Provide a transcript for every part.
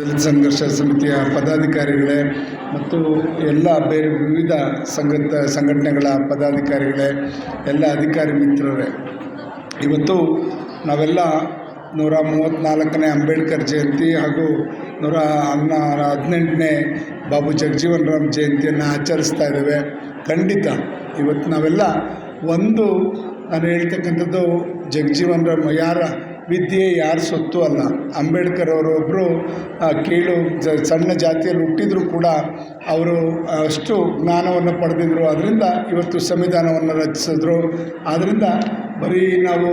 ದಲಿತ ಸಂಘರ್ಷ ಸಮಿತಿಯ ಪದಾಧಿಕಾರಿಗಳೇ ಮತ್ತು ಎಲ್ಲ ಬೇರೆ ವಿವಿಧ ಸಂಘಟ ಸಂಘಟನೆಗಳ ಪದಾಧಿಕಾರಿಗಳೇ, ಎಲ್ಲ ಅಧಿಕಾರಿ ಮಿತ್ರರೇ. ಇವತ್ತು ನಾವೆಲ್ಲ ನೂರ ಮೂವತ್ತ್ನಾಲ್ಕನೇ ಅಂಬೇಡ್ಕರ್ ಜಯಂತಿ ಹಾಗೂ ನೂರ ಹನ್ನ ಹದಿನೆಂಟನೇ ಬಾಬು ಜಗಜೀವನ್ ರಾಮ್ ಜಯಂತಿಯನ್ನು ಆಚರಿಸ್ತಾ ಇದ್ದೇವೆ. ಖಂಡಿತ ಇವತ್ತು ನಾವೆಲ್ಲ ಒಂದು ನಾನು ಹೇಳ್ತಕ್ಕಂಥದ್ದು ಜಗಜೀವನ್ ರಾಮ್ ಯಾರ ವಿದ್ಯೆ ಯಾರ ಸೊತ್ತು ಅಲ್ಲ. ಅಂಬೇಡ್ಕರ್ ಅವರು ಒಬ್ಬರು ಕೀಳು, ಜ, ಸಣ್ಣ ಜಾತಿಯಲ್ಲಿ ಹುಟ್ಟಿದ್ರು ಕೂಡ ಅವರು ಅಷ್ಟು ಜ್ಞಾನವನ್ನು ಪಡೆದಿದ್ರು. ಅದರಿಂದ ಇವತ್ತು ಸಂವಿಧಾನವನ್ನು ರಚಿಸಿದ್ರು. ಆದ್ದರಿಂದ ಬರೀ ನಾವು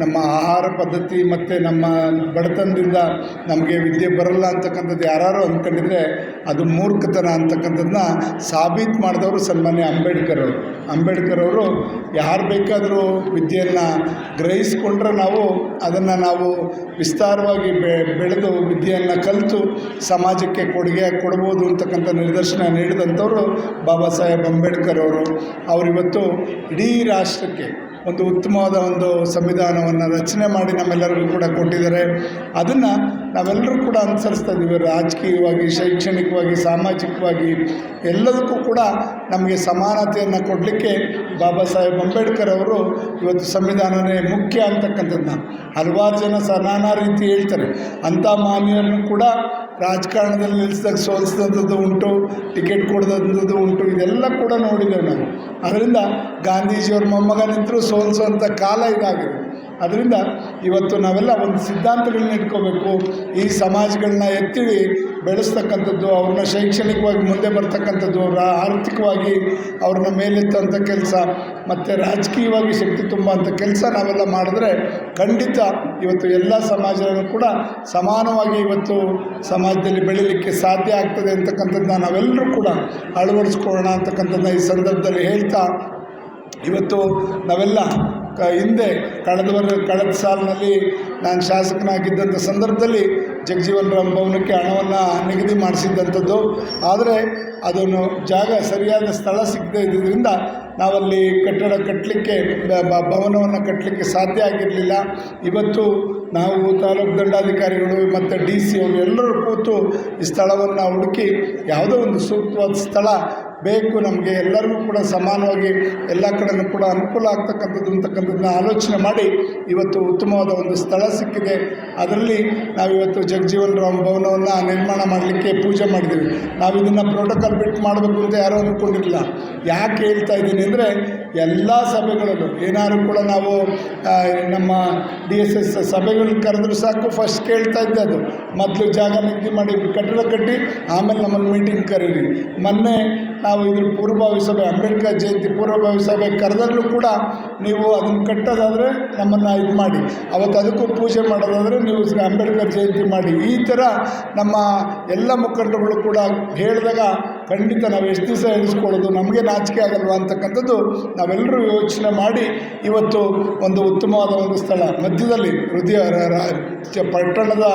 ನಮ್ಮ ಆಹಾರ ಪದ್ಧತಿ ಮತ್ತು ನಮ್ಮ ಬಡತನದಿಂದ ನಮಗೆ ವಿದ್ಯೆ ಬರಲ್ಲ ಅಂತಕ್ಕಂಥದ್ದು ಯಾರು ಅಂದ್ಕೊಂಡಿದ್ರೆ ಅದು ಮೂರ್ಖತನ ಅಂತಕ್ಕಂಥದ್ದನ್ನ ಸಾಬೀತು ಮಾಡಿದವರು ಸನ್ಮಾನ್ಯ ಅಂಬೇಡ್ಕರ್ ಅವರು. ಅಂಬೇಡ್ಕರ್ ಅವರು ಯಾರು ಬೇಕಾದರೂ ವಿದ್ಯೆಯನ್ನು ಗ್ರಹಿಸಿಕೊಂಡ್ರೆ ನಾವು ಅದನ್ನು ನಾವು ವಿಸ್ತಾರವಾಗಿ ಬೆಳೆದು ವಿದ್ಯೆಯನ್ನು ಕಲಿತು ಸಮಾಜಕ್ಕೆ ಕೊಡುಗೆ ಕೊಡ್ಬೋದು ಅಂತಕ್ಕಂಥ ನಿದರ್ಶನ ನೀಡಿದಂಥವರು ಬಾಬಾ ಸಾಹೇಬ್ ಅಂಬೇಡ್ಕರ್ ಅವರು. ಅವರಿವತ್ತು ಇಡೀ ರಾಷ್ಟ್ರಕ್ಕೆ ಒಂದು ಉತ್ತಮವಾದ ಒಂದು ಸಂವಿಧಾನವನ್ನು ರಚನೆ ಮಾಡಿ ನಮ್ಮೆಲ್ಲರಿಗೂ ಕೂಡ ಕೊಟ್ಟಿದ್ದಾರೆ. ಅದನ್ನು ನಾವೆಲ್ಲರೂ ಕೂಡ ಅನುಸರಿಸ್ತಾ ಇದ್ದೀವಿ. ರಾಜಕೀಯವಾಗಿ, ಶೈಕ್ಷಣಿಕವಾಗಿ, ಸಾಮಾಜಿಕವಾಗಿ ಎಲ್ಲದಕ್ಕೂ ಕೂಡ ನಮಗೆ ಸಮಾನತೆಯನ್ನು ಕೊಡಲಿಕ್ಕೆ ಬಾಬಾ ಸಾಹೇಬ್ ಅಂಬೇಡ್ಕರ್ ಅವರು ಇವತ್ತು ಸಂವಿಧಾನವೇ ಮುಖ್ಯ ಅಂತಕ್ಕಂಥದ್ದನ್ನ. ಹಲವಾರು ಜನ ಸಹ ನಾನಾ ರೀತಿ ಹೇಳ್ತಾರೆ. ಅಂಥ ಮಾನ್ಯರನ್ನು ಕೂಡ ರಾಜಕಾರಣದಲ್ಲಿ ನಿಲ್ಲಿಸಿದಾಗ ಸೋಲಿಸಿದಂಥದ್ದು ಉಂಟು, ಟಿಕೆಟ್ ಕೊಡದಂಥದ್ದು ಉಂಟು, ಇದೆಲ್ಲ ಕೂಡ ನೋಡಿದ್ದೇವೆ ನಾವು ಅದರಿಂದ ಗಾಂಧೀಜಿಯವ್ರ ಮೊಮ್ಮಗ ನಿಂತರೂ ಸೋಲಿಸುವಂಥ ಕಾಲ ಇದಾಗಿದೆ. ಅದರಿಂದ ಇವತ್ತು ನಾವೆಲ್ಲ ಒಂದು ಸಿದ್ಧಾಂತಗಳನ್ನ ಇಟ್ಕೋಬೇಕು. ಈ ಸಮಾಜಗಳನ್ನ ಎತ್ತಿ ಬೆಳೆಸ್ತಕ್ಕಂಥದ್ದು, ಅವ್ರನ್ನ ಶೈಕ್ಷಣಿಕವಾಗಿ ಮುಂದೆ ಬರ್ತಕ್ಕಂಥದ್ದು ಆರ್ಥಿಕವಾಗಿ ಅವ್ರನ್ನ ಮೇಲೆತ್ತುವಂಥ ಕೆಲಸ, ಮತ್ತು ರಾಜಕೀಯವಾಗಿ ಶಕ್ತಿ ತುಂಬುವಂಥ ಕೆಲಸ ನಾವೆಲ್ಲ ಮಾಡಿದ್ರೆ ಖಂಡಿತ ಇವತ್ತು ಎಲ್ಲ ಸಮಾಜವನ್ನು ಕೂಡ ಸಮಾನವಾಗಿ ಇವತ್ತು ಸಮಾಜದಲ್ಲಿ ಬೆಳೀಲಿಕ್ಕೆ ಸಾಧ್ಯ ಆಗ್ತದೆ ಅಂತಕ್ಕಂಥದ್ದನ್ನ ನಾವೆಲ್ಲರೂ ಕೂಡ ಅಳವಡಿಸ್ಕೊಳ್ಳೋಣ ಅಂತಕ್ಕಂಥದ್ದನ್ನ ಈ ಸಂದರ್ಭದಲ್ಲಿ ಹೇಳ್ತಾ, ಇವತ್ತು ನಾವೆಲ್ಲ ಕ ಹಿಂದೆ ಕಳೆದ ವರ್, ಕಳೆದ ಸಾಲಿನಲ್ಲಿ ನಾನು ಶಾಸಕನಾಗಿದ್ದಂಥ ಸಂದರ್ಭದಲ್ಲಿ ಜಗಜೀವನ್ ರಾಮ್ ಭವನಕ್ಕೆ ಹಣವನ್ನು ನಿಗದಿ ಮಾಡಿಸಿದ್ದಂಥದ್ದು. ಆದರೆ ಅದನ್ನು ಜಾಗ ಸರಿಯಾದ ಸ್ಥಳ ಸಿಗದೇ ಇದ್ದರಿಂದ ನಾವಲ್ಲಿ ಕಟ್ಟಡ ಕಟ್ಟಲಿಕ್ಕೆ ಭವನವನ್ನು ಕಟ್ಟಲಿಕ್ಕೆ ಸಾಧ್ಯ ಆಗಿರಲಿಲ್ಲ. ಇವತ್ತು ನಾವು ತಾಲೂಕು ದಂಡಾಧಿಕಾರಿಗಳು ಮತ್ತು ಡಿ ಸಿ ಅವರು ಎಲ್ಲರೂ ಕೂತು ಈ ಸ್ಥಳವನ್ನು ಹುಡುಕಿ ಯಾವುದೋ ಒಂದು ಸೂಕ್ತವಾದ ಸ್ಥಳ ಬೇಕು, ನಮಗೆ ಎಲ್ಲರಿಗೂ ಕೂಡ ಸಮಾನವಾಗಿ ಎಲ್ಲ ಕಡೆಯೂ ಕೂಡ ಅನುಕೂಲ ಆಗ್ತಕ್ಕಂಥದ್ದು ಅಂತಕ್ಕಂಥದ್ದನ್ನ ಆಲೋಚನೆ ಮಾಡಿ ಇವತ್ತು ಉತ್ತಮವಾದ ಒಂದು ಸ್ಥಳ ಸಿಕ್ಕಿದೆ. ಅದರಲ್ಲಿ ನಾವಿವತ್ತು ಜಗಜೀವನ್ ರಾಮ್ ಭವನವನ್ನು ನಿರ್ಮಾಣ ಮಾಡಲಿಕ್ಕೆ ಪೂಜೆ ಮಾಡಿದ್ದೀವಿ. ನಾವು ಇದನ್ನು ಪ್ರೋಟೋಕಾಲ್ ಬಿಟ್ಟು ಮಾಡಬೇಕು ಅಂತ ಯಾರೂ ಅಂದ್ಕೊಂಡಿರಲಿಲ್ಲ. ಯಾಕೆ ಹೇಳ್ತಾ ಇದ್ದೀನಿ ಅಂದರೆ ಎಲ್ಲ ಸಭೆಗಳಲ್ಲೂ, ಏನಾದ್ರು ಕೂಡ ನಾವು ನಮ್ಮ ಡಿ ಎಸ್ ಎಸ್ ಸಭೆಗಳನ್ನ ಕರೆದ್ರು ಸಾಕು ಫಸ್ಟ್ ಕೇಳ್ತಾ ಇದ್ದೆ ಅದು ಮೊದಲು ಜಾಗ ನಿಗದಿ ಮಾಡಿ ಕಟ್ಟಡ ಕಟ್ಟಿ, ಆಮೇಲೆ ನಮ್ಮನ್ನು ಮೀಟಿಂಗ್ ಕರೀರಿ. ಮೊನ್ನೆ ನಾವು ಇದ್ರ ಪೂರ್ವಭಾವಿ ಸಭೆ, ಅಂಬೇಡ್ಕರ್ ಜಯಂತಿ ಪೂರ್ವಭಾವಿ ಸಭೆ ಕರೆದಲ್ಲೂ ಕೂಡ ನೀವು ಅದನ್ನು ಕಟ್ಟೋದಾದರೆ ನಮ್ಮನ್ನು ಇದು ಮಾಡಿ. ಅವತ್ತು ಅದಕ್ಕೂ ಪೂಜೆ ಮಾಡೋದಾದರೆ ನೀವು ಅಂಬೇಡ್ಕರ್ ಜಯಂತಿ ಮಾಡಿ. ಈ ಥರ ನಮ್ಮ ಎಲ್ಲ ಮುಖಂಡರುಗಳು ಕೂಡ ಹೇಳಿದಾಗ ಖಂಡಿತ ನಾವು ಎಷ್ಟು ದಿವಸ ಎಣಿಸ್ಕೊಳ್ಳೋದು ನಮಗೆ ನಾಚಿಕೆ ಆಗಲ್ವಾ ಅಂತಕ್ಕಂಥದ್ದು ನಾವೆಲ್ಲರೂ ಯೋಚನೆ ಮಾಡಿ ಇವತ್ತು ಒಂದು ಉತ್ತಮವಾದ ಒಂದು ಸ್ಥಳ, ಮಧ್ಯದಲ್ಲಿ ಹೃದಯ ಪಟ್ಟಣದ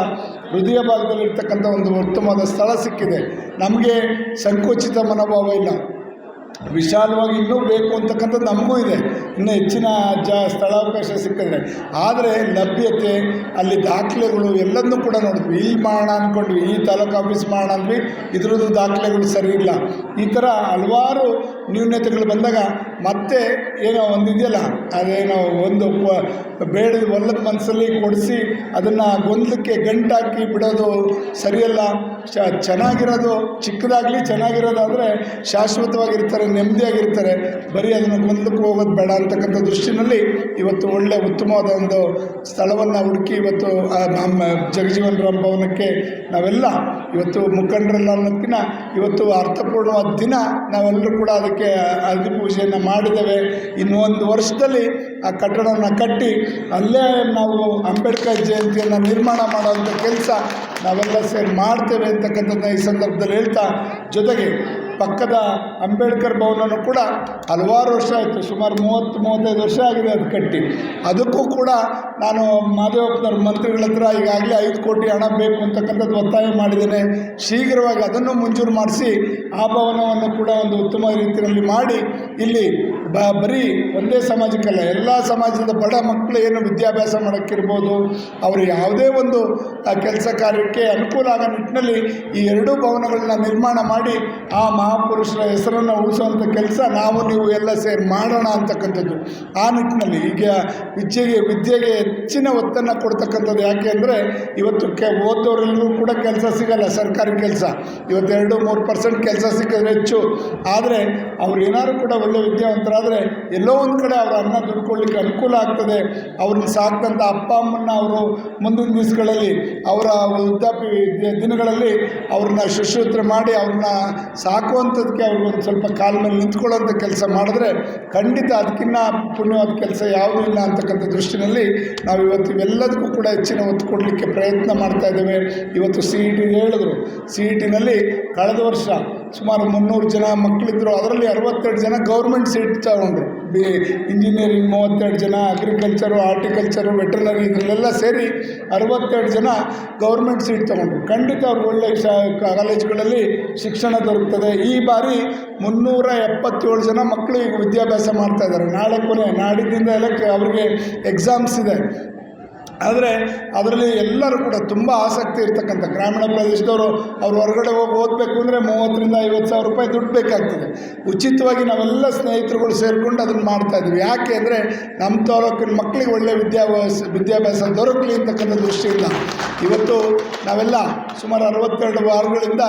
ಹೃದಯ ಭಾಗದಲ್ಲಿರ್ತಕ್ಕಂಥ ಒಂದು ಉತ್ತಮವಾದ ಸ್ಥಳ ಸಿಕ್ಕಿದೆ. ನಮಗೆ ಸಂಕುಚಿತ ಮನೋಭಾವ ಇಲ್ಲ. ವಿಶಾಲವಾಗಿ ಇನ್ನೂ ಬೇಕು ಅಂತಕ್ಕಂಥದ್ದು ನಮಗೂ ಇದೆ. ಇನ್ನೂ ಹೆಚ್ಚಿನ ಜ ಸ್ಥಳಾವಕಾಶ ಸಿಕ್ಕಿದ್ರೆ. ಆದರೆ ಲಭ್ಯತೆ, ಅಲ್ಲಿ ದಾಖಲೆಗಳು ಎಲ್ಲದನ್ನೂ ಕೂಡ ನೋಡಿದ್ವಿ. ಇಲ್ಲಿ ಮಾಡೋಣ ಅಂದ್ಕೊಂಡ್ವಿ ಈ ತಾಲೂಕು ಆಫೀಸ್ ಮಾಡೋಣ ಅಂದ್ವಿ. ಇದ್ರದ್ದು ದಾಖಲೆಗಳು ಸರಿ ಇಲ್ಲ. ಈ ಥರ ಹಲವಾರು ನ್ಯೂನ್ಯತೆಗಳು ಬಂದಾಗ ಮತ್ತೆ ಏನೋ ಒಂದು ಇದೆಯಲ್ಲ, ಅದೇನೋ ಒಂದು ಬೇಡ ಒಲ್ಲದ ಮನಸ್ಸಲ್ಲಿ ಕೊಡಿಸಿ ಅದನ್ನು ಗೊಂದಲಕ್ಕೆ ಗಂಟಾಕಿ ಬಿಡೋದು ಸರಿಯಲ್ಲ. ಚೆನ್ನಾಗಿರೋದು, ಚಿಕ್ಕದಾಗಲಿ ಚೆನ್ನಾಗಿರೋದಾದರೆ ಶಾಶ್ವತವಾಗಿರ್ತಾರೆ, ನೆಮ್ಮದಿಯಾಗಿರ್ತಾರೆ. ಬರೀ ಅದನ್ನು ಗೊಂದಲಕ್ಕೆ ಹೋಗೋದು ಬೇಡ ಅಂತಕ್ಕಂಥ ದೃಷ್ಟಿನಲ್ಲಿ ಇವತ್ತು ಒಳ್ಳೆ ಉತ್ತಮವಾದ ಒಂದು ಸ್ಥಳವನ್ನು ಹುಡುಕಿ ಇವತ್ತು ನಮ್ಮ ಜಗಜೀವನ್ ರಾಮ್ ಭವನಕ್ಕೆ ನಾವೆಲ್ಲ, ಇವತ್ತು ಮುಖಂಡರೆಲ್ಲ ಅನ್ನೋದಕ್ಕಿಂತ ಇವತ್ತು ಅರ್ಥಪೂರ್ಣವಾದ ದಿನ ನಾವೆಲ್ಲರೂ ಕೂಡ ಅದಕ್ಕೆ ಅಗ್ನಿ ಪೂಜೆಯನ್ನು ಮಾಡಿದ್ದೇವೆ. ಇನ್ನು ಒಂದು ವರ್ಷದಲ್ಲಿ ಆ ಕಟ್ಟಡವನ್ನು ಕಟ್ಟಿ ಅಲ್ಲೇ ನಾವು ಅಂಬೇಡ್ಕರ್ ಜಯಂತಿಯನ್ನು ನಿರ್ಮಾಣ ಮಾಡೋವಂಥ ಕೆಲಸ ನಾವೆಲ್ಲ ಸೇರಿ ಮಾಡ್ತೇವೆ ಅಂತಕ್ಕಂಥದ್ದನ್ನ ಈ ಸಂದರ್ಭದಲ್ಲಿ ಹೇಳ್ತಾ, ಜೊತೆಗೆ ಪಕ್ಕದ ಅಂಬೇಡ್ಕರ್ ಭವನನೂ ಕೂಡ ಹಲವಾರು ವರ್ಷ ಆಯಿತು, ಸುಮಾರು ಮೂವತ್ತು, ಮೂವತ್ತೈದು ವರ್ಷ ಆಗಿದೆ ಅದು ಕಟ್ಟಿ. ಅದಕ್ಕೂ ಕೂಡ ನಾನು ಮಾದೇವಪ್ಪನವ್ರ ಮಂತ್ರಿಗಳ ಹತ್ರ ಈಗಾಗಲೇ ಐದು ಕೋಟಿ ಹಣ ಬೇಕು ಅಂತಕ್ಕಂಥದ್ದು ಒತ್ತಾಯ ಮಾಡಿದ್ದೇನೆ. ಶೀಘ್ರವಾಗಿ ಅದನ್ನು ಮಂಜೂರು ಮಾಡಿಸಿ ಆ ಭವನವನ್ನು ಕೂಡ ಒಂದು ಉತ್ತಮ ರೀತಿಯಲ್ಲಿ ಮಾಡಿ, ಇಲ್ಲಿ ಬ, ಬರೀ ಒಂದೇ ಸಮಾಜಕ್ಕಲ್ಲ, ಎಲ್ಲ ಸಮಾಜದ ಬಡ ಮಕ್ಕಳು ಏನು ವಿದ್ಯಾಭ್ಯಾಸ ಮಾಡೋಕ್ಕಿರ್ಬೋದು, ಅವರು ಯಾವುದೇ ಒಂದು ಕೆಲಸ ಕಾರ್ಯಕ್ಕೆ ಅನುಕೂಲ ಆಗೋ ನಿಟ್ಟಿನಲ್ಲಿ ಈ ಎರಡೂ ಭವನಗಳನ್ನ ನಿರ್ಮಾಣ ಮಾಡಿ ಆ ಮಹಾಪುರುಷರ ಹೆಸರನ್ನು ಉಳಿಸುವಂಥ ಕೆಲಸ ನಾವು ನೀವು ಎಲ್ಲ ಸೇರಿ ಮಾಡೋಣ ಅಂತಕ್ಕಂಥದ್ದು. ಆ ನಿಟ್ಟಿನಲ್ಲಿ ಈಗ ವಿದ್ಯೆಗೆ ವಿದ್ಯೆಗೆ ಹೆಚ್ಚಿನ ಒತ್ತನ್ನು ಕೊಡ್ತಕ್ಕಂಥದ್ದು ಯಾಕೆ ಅಂದರೆ ಇವತ್ತು ಕೆ ಓದೋರೆಲ್ಲರೂ ಕೂಡ ಕೆಲಸ ಸಿಗಲ್ಲ, ಸರ್ಕಾರಿ ಕೆಲಸ. ಇವತ್ತು ಎರಡು ಮೂರು ಪರ್ಸೆಂಟ್ ಕೆಲಸ ಸಿಕ್ಕಿದ್ರೆ ಹೆಚ್ಚು. ಆದರೆ ಅವ್ರು ಏನಾದ್ರು ಕೂಡ ಒಳ್ಳೆ ವಿದ್ಯಾವಂತರಾದರೆ ಎಲ್ಲೋ ಒಂದು ಕಡೆ ಅವರ ಅನ್ನ ದುಡ್ಕೊಳ್ಳಿಕ್ಕೆ ಅನುಕೂಲ ಆಗ್ತದೆ. ಅವ್ರನ್ನ ಸಾಕ್ತಂಥ ಅಪ್ಪ, ಅಮ್ಮನ್ನ ಅವರು ಮುಂದಿನ ದಿವಸಗಳಲ್ಲಿ, ಅವರ ವೃದ್ಧಾಪ್ಯ ದಿನಗಳಲ್ಲಿ ಅವ್ರನ್ನ ಶುಶ್ರೂಷೆ ಮಾಡಿ ಅವ್ರನ್ನ ಸಾಕುವಂಥದ್ದಕ್ಕೆ ಅವ್ರಿಗೊಂದು ಸ್ವಲ್ಪ ಕಾಲ ಮೇಲೆ ನಿಂತ್ಕೊಳ್ಳೋಂಥ ಕೆಲಸ ಮಾಡಿದ್ರೆ ಖಂಡಿತ ಅದಕ್ಕಿಂತ ಪುಣ್ಯವಾದ ಕೆಲಸ ಯಾವುದೂ ಇಲ್ಲ ಅಂತಕ್ಕಂಥ ದೃಷ್ಟಿನಲ್ಲಿ ನಾವು ಇವತ್ತು ಇವೆಲ್ಲದಕ್ಕೂ ಕೂಡ ಹೆಚ್ಚಿನ ಒತ್ತು ಕೊಡಲಿಕ್ಕೆ ಪ್ರಯತ್ನ ಮಾಡ್ತಾ ಇದ್ದೇವೆ. ಇವತ್ತು ಸಿ ಇ ಟಿ ಹೇಳಿದ್ರು. ಸಿ ಇ ಟಿನಲ್ಲಿ ಕಳೆದ ವರ್ಷ ಸುಮಾರು ಮುನ್ನೂರು ಜನ ಮಕ್ಕಳಿದ್ದರು ಅದರಲ್ಲಿ ಅರವತ್ತೆರಡು ಜನ ಗೌರ್ಮೆಂಟ್ ಸೀಟ್ ತಗೊಂಡ್ರು. ಬಿ ಇಂಜಿನಿಯರಿಂಗ್ ಮೂವತ್ತೆರಡು ಜನ ಅಗ್ರಿಕಲ್ಚರು ಆರ್ಟಿಕಲ್ಚರು ವೆಟರ್ನರಿ ಇದರಲ್ಲೆಲ್ಲ ಸೇರಿ ಅರವತ್ತೆರಡು ಜನ ಗೌರ್ಮೆಂಟ್ ಸೀಟ್ ತಗೊಂಡ್ರು. ಖಂಡಿತ ಅವ್ರಿಗೆ ಒಳ್ಳೆಯ ಶಾ, ಕಾಲೇಜುಗಳಲ್ಲಿ ಶಿಕ್ಷಣ ದೊರಕ್ತದೆ. ಈ ಬಾರಿ ಮುನ್ನೂರ ಎಪ್ಪತ್ತೇಳು ಜನ ಮಕ್ಕಳು ಈಗ ವಿದ್ಯಾಭ್ಯಾಸ ಮಾಡ್ತಾ ಇದ್ದಾರೆ. ನಾಳೆ ಕೊನೆ, ನಾಡಿದ್ದಿಂದ ಎಲ್ಲ ಕೆ- ಅವ್ರಿಗೆ ಎಕ್ಸಾಮ್ಸ್ ಇದೆ. ಆದರೆ ಅದರಲ್ಲಿ ಎಲ್ಲರೂ ಕೂಡ ತುಂಬ ಆಸಕ್ತಿ ಇರ್ತಕ್ಕಂಥ ಗ್ರಾಮೀಣ ಪ್ರದೇಶದವರು ಅವ್ರು ಹೊರಗಡೆ ಹೋಗಿ ಓದಬೇಕು ಅಂದರೆ ಮೂವತ್ತರಿಂದ ಐವತ್ತು ಸಾವಿರ ರೂಪಾಯಿ ದುಡ್ಡು ಬೇಕಾಗ್ತದೆ. ಉಚಿತವಾಗಿ ನಾವೆಲ್ಲ ಸ್ನೇಹಿತರುಗಳು ಸೇರಿಕೊಂಡು ಅದನ್ನು ಇದ್ದೀವಿ. ಯಾಕೆ ಅಂದರೆ ನಮ್ಮ ತಾಲೂಕಿನ ಮಕ್ಕಳಿಗೆ ಒಳ್ಳೆಯ ವಿದ್ಯಾಭ್ಯಾಸ ವಿದ್ಯಾಭ್ಯಾಸ ದೊರಕಲಿ ಅಂತಕ್ಕಂಥ ದೃಷ್ಟಿಯಿಂದ. ಇವತ್ತು ನಾವೆಲ್ಲ ಸುಮಾರು ಅರವತ್ತೆರಡು ವಾರಗಳಿಂದ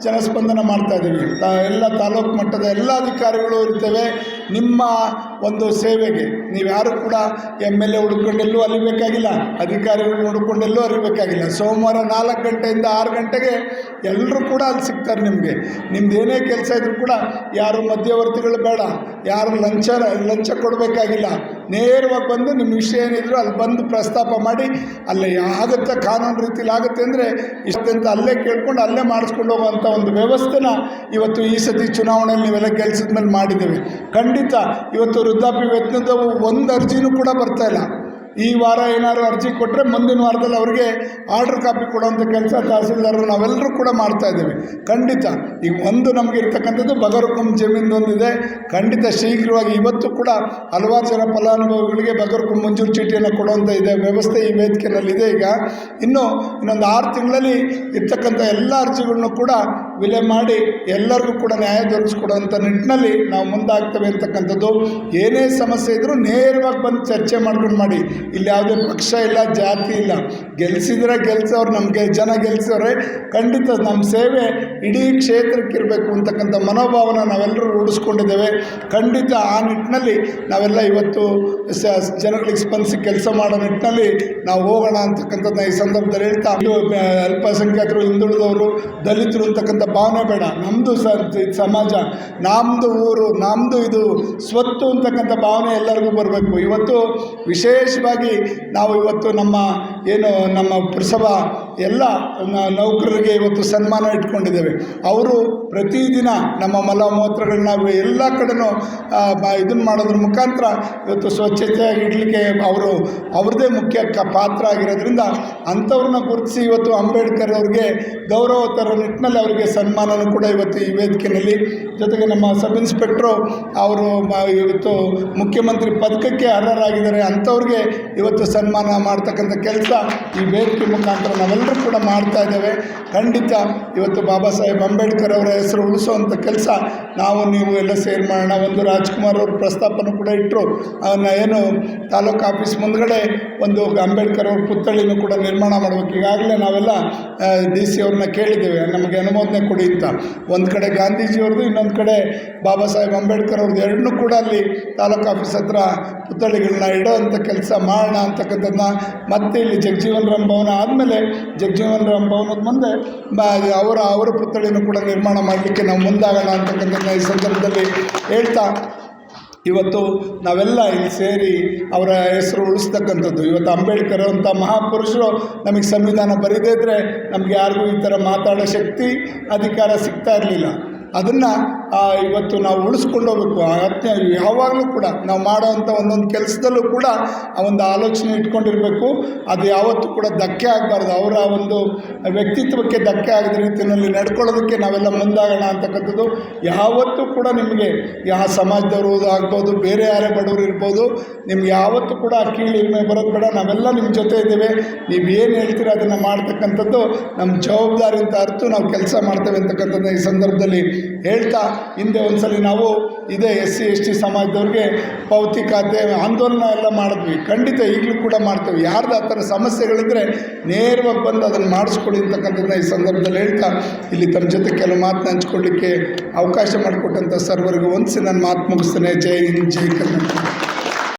ಜನಸ್ಪಂದನ ಮಾಡ್ತಾ ಇದ್ದೀವಿ. ತಾ, ಎಲ್ಲ ತಾಲೂಕು ಮಟ್ಟದ ಎಲ್ಲ ಅಧಿಕಾರಿಗಳು ಇರ್ತೇವೆ. ನಿಮ್ಮ ಒಂದು ಸೇವೆಗೆ. ನೀವು ಯಾರು ಕೂಡ ಎಂ ಎಲ್ ಎ ಹುಡ್ಕೊಂಡೆಲ್ಲೂ ಅಲಿಬೇಕಾಗಿಲ್ಲ ಅಧಿಕಾರಿಗಳು ಹುಡ್ಕೊಂಡೆಲ್ಲೂ ಅರಿಬೇಕಾಗಿಲ್ಲ ಸೋಮವಾರ ನಾಲ್ಕು ಗಂಟೆಯಿಂದ ಆರು ಗಂಟೆಗೆ ಎಲ್ಲರೂ ಕೂಡ ಅಲ್ಲಿ ಸಿಗ್ತಾರೆ ನಿಮಗೆ. ನಿಮ್ದು ಏನೇ ಕೆಲಸ ಇದ್ರೂ ಕೂಡ ಯಾರು ಮಧ್ಯವರ್ತಿಗಳು ಬೇಡ. ಯಾರು ಲಂಚ ಲಂಚ ಕೊಡಬೇಕಾಗಿಲ್ಲ. ನೇರವಾಗಿ ಬಂದು ನಿಮ್ಮ ವಿಷಯ ಏನಿದ್ರು ಅಲ್ಲಿ ಬಂದು ಪ್ರಸ್ತಾಪ ಮಾಡಿ ಅಲ್ಲೇ ಆಗುತ್ತೆ, ಕಾನೂನು ರೀತಿಲಿ ಆಗುತ್ತೆ ಅಂದರೆ ಇಷ್ಟಂತ ಅಲ್ಲೇ ಕೇಳ್ಕೊಂಡು ಅಲ್ಲೇ ಮಾಡಿಸ್ಕೊಂಡು ಹೋಗುವಂಥ ಒಂದು ವ್ಯವಸ್ಥೆನ ಇವತ್ತು ಈ ಸತಿ ಚುನಾವಣೆಯಲ್ಲಿ ನೀವೆಲ್ಲ ಮೇಲೆ ಮಾಡಿದ್ದೇವೆ. ಖಂಡಿತ ಇವತ್ತು ವೃದ್ಧಾಪ್ಯ ವೇತನದ ಒಂದು ಅರ್ಜಿನೂ ಕೂಡ ಬರ್ತಾ ಇಲ್ಲ. ಈ ವಾರ ಏನಾದ್ರು ಅರ್ಜಿ ಕೊಟ್ಟರೆ ಮುಂದಿನ ವಾರದಲ್ಲಿ ಅವರಿಗೆ ಆರ್ಡ್ರ್ ಕಾಪಿ ಕೊಡುವಂಥ ಕೆಲಸ ತಹಸೀಲ್ದಾರರು ನಾವೆಲ್ಲರೂ ಕೂಡ ಮಾಡ್ತಾ ಇದ್ದೀವಿ. ಖಂಡಿತ. ಈಗ ಒಂದು ನಮಗೆ ಇರ್ತಕ್ಕಂಥದ್ದು ಬಗರ್ಕುಂ ಜಮೀನು ಒಂದಿದೆ. ಖಂಡಿತ ಶೀಘ್ರವಾಗಿ ಇವತ್ತು ಕೂಡ ಹಲವಾರು ಜನ ಫಲಾನುಭವಿಗಳಿಗೆ ಬಗರ್ಕುಂ ಮಂಜೂರು ಚೀಟಿಯನ್ನು ಕೊಡುವಂಥ ಇದೆ. ವ್ಯವಸ್ಥೆ ಈ ವೇದಿಕೆಯಲ್ಲಿದೆ ಈಗ. ಇನ್ನು ಇನ್ನೊಂದು ಆರು ತಿಂಗಳಲ್ಲಿ ಇರ್ತಕ್ಕಂಥ ಎಲ್ಲ ಅರ್ಜಿಗಳನ್ನು ಕೂಡ ವಿಲೆ ಮಾಡಿ ಎಲ್ಲರಿಗೂ ಕೂಡ ನ್ಯಾಯ ದೊರಕಿಸ್ಕೊಡೋಂಥ ನಿಟ್ಟಿನಲ್ಲಿ ನಾವು ಮುಂದಾಗ್ತೇವೆ ಅಂತಕ್ಕಂಥದ್ದು. ಏನೇ ಸಮಸ್ಯೆ ಇದ್ದರೂ ನೇರವಾಗಿ ಬಂದು ಚರ್ಚೆ ಮಾಡ್ಕೊಂಡು ಮಾಡಿ. ಇಲ್ಲಿ ಯಾವುದೇ ಪಕ್ಷ ಇಲ್ಲ, ಜಾತಿ ಇಲ್ಲ. ಗೆಲ್ಸಿದ್ರೆ ಗೆಲ್ಸೋರು, ನಮಗೆ ಜನ ಗೆಲ್ಸೋರೆ, ಖಂಡಿತ ನಮ್ಮ ಸೇವೆ ಇಡೀ ಕ್ಷೇತ್ರಕ್ಕೆ ಇರಬೇಕು ಅಂತಕ್ಕಂಥ ಮನೋಭಾವನ ನಾವೆಲ್ಲರೂ ರೂಢಿಸ್ಕೊಂಡಿದ್ದೇವೆ. ಖಂಡಿತ ಆ ನಿಟ್ಟಿನಲ್ಲಿ ನಾವೆಲ್ಲ ಇವತ್ತು ಜನಗಳಿಗೆ ಸ್ಪಂದಿಸಿ ಕೆಲಸ ಮಾಡೋ ನಿಟ್ಟಿನಲ್ಲಿ ನಾವು ಹೋಗೋಣ ಅಂತಕ್ಕಂಥದ್ದನ್ನ ಈ ಸಂದರ್ಭದಲ್ಲಿ ಹೇಳ್ತಾ ಅಲ್ಪಸಂಖ್ಯಾತರು, ಹಿಂದುಳಿದವರು, ದಲಿತರು ಅಂತಕ್ಕಂಥ ಭಾವನೆ ಬೇಡ. ನಮ್ಮದು ಸ ಸಮಾಜ ನಮ್ಮದು ಊರು ನಮ್ಮದು ಇದು ಸ್ವತ್ತು ಅಂತಕ್ಕಂಥ ಭಾವನೆ ಎಲ್ಲರಿಗೂ ಬರಬೇಕು. ಇವತ್ತು ವಿಶೇಷವಾಗಿ ನಾವು ಇವತ್ತು ನಮ್ಮ, ಏನು, ನಮ್ಮ ಪುರಸಭಾ ಎಲ್ಲ ನೌಕರರಿಗೆ ಇವತ್ತು ಸನ್ಮಾನ ಇಟ್ಕೊಂಡಿದ್ದೇವೆ. ಅವರು ಪ್ರತಿದಿನ ನಮ್ಮ ಮಲಮೂತ್ರಗಳನ್ನ ಎಲ್ಲ ಕಡೆನೂ ಇದನ್ನು ಮಾಡೋದ್ರ ಮುಖಾಂತರ ಇವತ್ತು ಸ್ವಚ್ಛತೆಯಾಗಿ ಇಡಲಿಕ್ಕೆ ಅವರು, ಅವ್ರದ್ದೇ ಮುಖ್ಯ ಕ, ಪಾತ್ರ ಆಗಿರೋದ್ರಿಂದ ಅಂಥವ್ರನ್ನ ಗುರುತಿಸಿ ಇವತ್ತು ಅಂಬೇಡ್ಕರ್ ಅವ್ರಿಗೆ ಗೌರವ ತರೋ ನಿಟ್ಟಿನಲ್ಲಿ ಅವರಿಗೆ ಸನ್ಮಾನನೂ ಕೂಡ ಇವತ್ತು ಈ ವೇದಿಕೆಯಲ್ಲಿ ಜೊತೆಗೆ ನಮ್ಮ ಸಬ್ ಇನ್ಸ್ಪೆಕ್ಟ್ರು ಅವರು ಇವತ್ತು ಮುಖ್ಯಮಂತ್ರಿ ಪದಕಕ್ಕೆ ಅರ್ಹರಾಗಿದ್ದಾರೆ ಅಂಥವ್ರಿಗೆ ಇವತ್ತು ಸನ್ಮಾನ ಮಾಡ್ತಕ್ಕಂಥ ಕೆಲಸ ಈ ವೇದಿಕೆ ಮುಖಾಂತರ ನಾವೆಲ್ಲರೂ ಕೂಡ ಮಾಡ್ತಾ ಇದ್ದೇವೆ. ಖಂಡಿತ ಇವತ್ತು ಬಾಬಾ ಸಾಹೇಬ್ ಅಂಬೇಡ್ಕರ್ ಅವರ ಹೆಸರು ಉಳಿಸುವಂಥ ಕೆಲಸ ನಾವು ನೀವು ಎಲ್ಲ ಸೇರಿ ಮಾಡೋಣ. ಒಂದು ರಾಜ್ಕುಮಾರ್ ಅವರು ಪ್ರಸ್ತಾಪನೂ ಕೂಡ ಇಟ್ಟರು ಅವನ್ನ ಏನು ತಾಲೂಕು ಆಫೀಸ್ ಮುಂದ್ಗಡೆ ಒಂದು ಅಂಬೇಡ್ಕರ್ ಅವ್ರ ಪುತ್ಥಳಿನೂ ಕೂಡ ನಿರ್ಮಾಣ ಮಾಡಬೇಕು. ಈಗಾಗಲೇ ನಾವೆಲ್ಲ ಡಿ ಸಿ ಅವ್ರನ್ನ ಕೇಳಿದ್ದೇವೆ. ನಮಗೆ ಅನುಮೋದನೆ ಕೊಡಿ ಅಂತ. ಒಂದು ಕಡೆ ಗಾಂಧೀಜಿಯವ್ರದ್ದು ಇನ್ನೊಂದು ಕಡೆ ಬಾಬಾ ಸಾಹೇಬ್ ಅಂಬೇಡ್ಕರ್ ಅವ್ರದ್ದು. ಎರಡನ್ನೂ ಕೂಡ ಅಲ್ಲಿ ತಾಲೂಕು ಆಫೀಸ್ ಹತ್ರ ಪುತ್ಥಳಿಗಳನ್ನ ಇಡೋ ಅಂಥ ಕೆಲಸ ಮಾಡೋಣ ಅಂತಕ್ಕಂಥದ್ದನ್ನ ಮತ್ತೆ ಇಲ್ಲಿ ಜಗಜೀವನ್ ರಾಮ್ ಭವನ ಆದಮೇಲೆ ಜಗಜೀವನ್ ರಾಮ್ ಭವನದ ಮುಂದೆ ಅವರ ಅವರ ಪುತ್ಥಳಿಯನ್ನು ಕೂಡ ನಿರ್ಮಾಣ ಮಾಡಲಿಕ್ಕೆ ನಾವು ಮುಂದಾಗೋಣ ಅಂತಕ್ಕಂಥದ್ದನ್ನ ಈ ಸಂದರ್ಭದಲ್ಲಿ ಹೇಳ್ತಾ, ಇವತ್ತು ನಾವೆಲ್ಲ ಇಲ್ಲಿ ಸೇರಿ ಅವರ ಹೆಸರು ಉಳಿಸ್ತಕ್ಕಂಥದ್ದು. ಇವತ್ತು ಅಂಬೇಡ್ಕರ್ ಅಂತ ಮಹಾಪುರುಷರು ನಮಗೆ ಸಂವಿಧಾನ ಬರೀದೇ ಇದ್ದರೆ ನಮಗೆ ಯಾರಿಗೂ ಈ ಥರ ಮಾತಾಡೋ ಶಕ್ತಿ, ಅಧಿಕಾರ ಸಿಗ್ತಾ ಇರಲಿಲ್ಲ. ಅದನ್ನು ಇವತ್ತು ನಾವು ಉಳಿಸ್ಕೊಂಡು ಹೋಗ್ಬೇಕು. ಆ ಯಾವಾಗಲೂ ಕೂಡ ನಾವು ಮಾಡೋವಂಥ ಒಂದೊಂದು ಕೆಲಸದಲ್ಲೂ ಕೂಡ ಆ ಒಂದು ಆಲೋಚನೆ ಇಟ್ಕೊಂಡಿರಬೇಕು. ಅದು ಯಾವತ್ತೂ ಕೂಡ ಧಕ್ಕೆ ಆಗಬಾರ್ದು. ಅವರ ಒಂದು ವ್ಯಕ್ತಿತ್ವಕ್ಕೆ ಧಕ್ಕೆ ಆಗದ ರೀತಿಯಲ್ಲಿ ನಡ್ಕೊಳ್ಳೋದಕ್ಕೆ ನಾವೆಲ್ಲ ಮುಂದಾಗೋಣ ಅಂತಕ್ಕಂಥದ್ದು. ಯಾವತ್ತೂ ಕೂಡ ನಿಮಗೆ ಯಾವ ಸಮಾಜದವರು ಆಗ್ಬೋದು, ಬೇರೆ ಯಾರೇ ಬಡವರು ಇರ್ಬೋದು, ನಿಮ್ಗೆ ಯಾವತ್ತೂ ಕೂಡ ಕೀಳಿಮೆ ಬರೋದು ಬೇಡ. ನಾವೆಲ್ಲ ನಿಮ್ಮ ಜೊತೆ ಇದ್ದೇವೆ. ನೀವು ಏನು ಹೇಳ್ತೀರ ಅದನ್ನು ಮಾಡ್ತಕ್ಕಂಥದ್ದು ನಮ್ಮ ಜವಾಬ್ದಾರಿ ಅಂತ ಅರ್ಥ ನಾವು ಕೆಲಸ ಮಾಡ್ತೇವೆ ಅಂತಕ್ಕಂಥದ್ದು ಈ ಸಂದರ್ಭದಲ್ಲಿ ಹೇಳ್ತಾ ಹಿಂದೆ ಒಂದ್ಸಲಿ ನಾವು ಇದೇ ಎಸ್ ಸಿ, ಎಸ್ ಟಿ ಸಮಾಜದವ್ರಿಗೆ ಪೌತಿ ಖಾತೆ ಆಂದೋಲನ ಎಲ್ಲ ಮಾಡಿದ್ವಿ. ಖಂಡಿತ ಈಗಲೂ ಕೂಡ ಮಾಡ್ತೇವೆ. ಯಾರ್ದು ಆ ಥರ ಸಮಸ್ಯೆಗಳಿದ್ದರೆ ನೇರವಾಗಿ ಬಂದು ಅದನ್ನು ಮಾಡಿಸ್ಕೊಳ್ಳಿ ಅಂತಕ್ಕಂಥದ್ದನ್ನ ಈ ಸಂದರ್ಭದಲ್ಲಿ ಹೇಳ್ತಾ, ಇಲ್ಲಿ ತಮ್ಮ ಜೊತೆ ಕೆಲವು ಮಾತನ್ನ ಹಂಚ್ಕೊಳ್ಳಿಕ್ಕೆ ಅವಕಾಶ ಮಾಡಿಕೊಟ್ಟಂಥ ಸರ್ವರಿಗೂ ಒಂದ್ಸಿ ನನ್ನ ಮಾತು ಮುಗಿಸ್ತೇನೆ. ಜೈ ಹಿಂದ್, ಜೈ ಕರ್ನಾಟಕ.